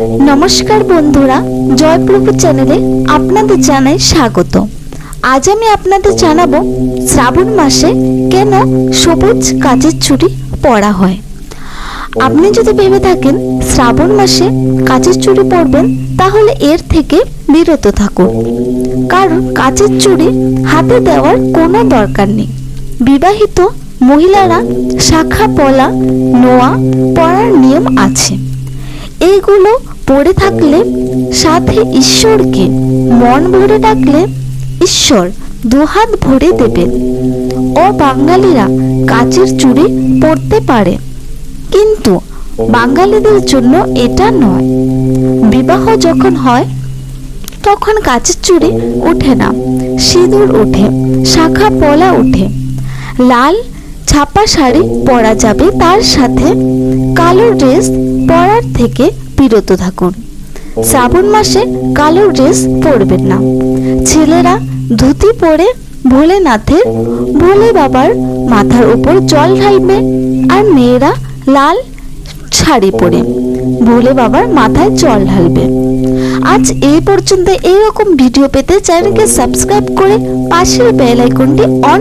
নমস্কার বন্ধুরা জয়প্রভু চ্যানেলে আপনাদের জানাই স্বাগত। আজ আমি আপনাদের জানাব শ্রাবণ মাসে কেন সবুজ কাচের চুড়ি পরা হয়। আপনি যদি ভেবে থাকেন শ্রাবণ মাসে কাচের চুড়ি পরবেন তাহলে এর থেকে বিরত থাকুন। কারণ কাচের চুড়ি হাতে দেওয়ার কোনো দরকার নেই। বিবাহিত মহিলারা শাখা, পলা, নোয়া পরার নিয়ম আছে। এইগুলো পড়ে থাকলে সাথে ঈশ্বরকে মন ভরে ডাকলে ঈশ্বর দুহাত ভরে দেবেন ও বাঙালিরা কাচের চুড়ি পরতে পারে। কিন্তু বাঙালিদের জন্য এটা নয়। বিবাহ যখন হয়, তখন কাচের চুড়ি ওঠে না, সিঁদুর ওঠে, শাখা পলা ওঠে। লাল ছাপা শাড়ি পরা যাবে তার সাথে, কালো ড্রেস পরার থেকে বিরত থাকুন। শ্রাবণ মাসে কালো ড্রেস পরবেন না। ছেলেরা ধুতি পরে ভোলেনাথের ভোলে বাবার মাথার উপর জল ঢালবে আর মেয়েরা লাল শাড়ি পরে ভোলে বাবার মাথায় জল ঢালবে। আজ এই পর্যন্ত এইরকম ভিডিও পেতে চ্যানেলকে সাবস্ক্রাইব করে পাশের বেল আইকনটি অন